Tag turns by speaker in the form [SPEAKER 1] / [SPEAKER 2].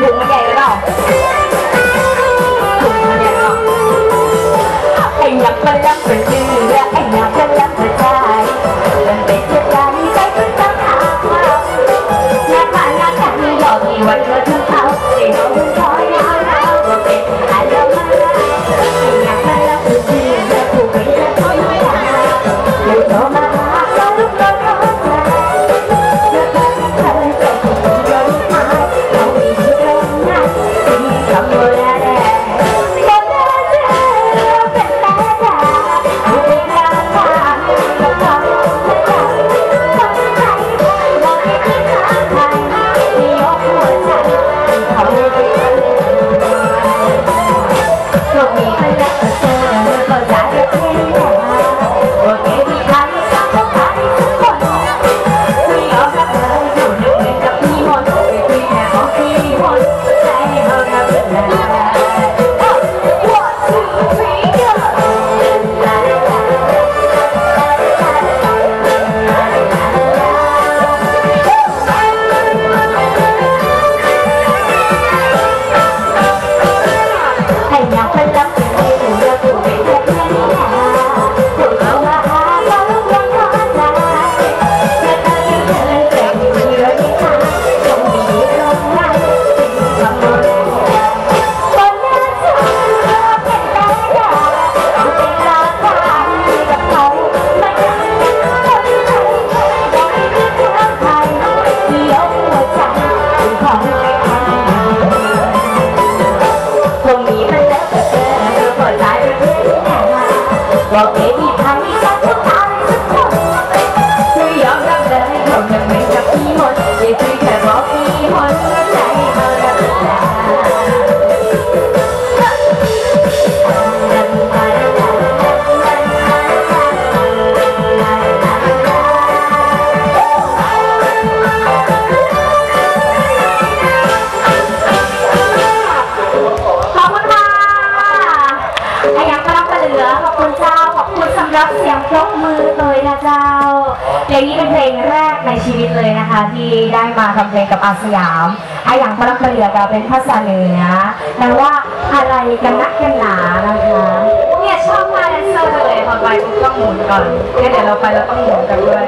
[SPEAKER 1] ถุงมันใหญ่หรือเปล่าถุงมันใหญ่หรือเปล่าไอ้ยักษ์มันยักษ์เป็นชื่อไอ้ยักษ์มันยักษ์เป็นใจมันเป็นเจ้าใจใจเป็นเจ้าขานักมานักกันหยอกอีวันเธอทั้งเขาไอ้น้องคอยเอาเรา บอก รับเสียงยกมือเลยนะเจ้าเพลงนี้เป็นเพลงแรกในชีวิตเลยนะคะ ที่ได้มาทำเพลงกับอาสยามไอ้ยังพรับมาเกลือเราเป็นภาษาเหนือแปลว่าอะไรกันนักกันหนานะคะเนี่ยชอบมาแดนเซอร์เลยพอไปปุ๊บต้องหมุนก่อนงั้นเดี๋ยวเราไปเราต้องหมุนกันด้วย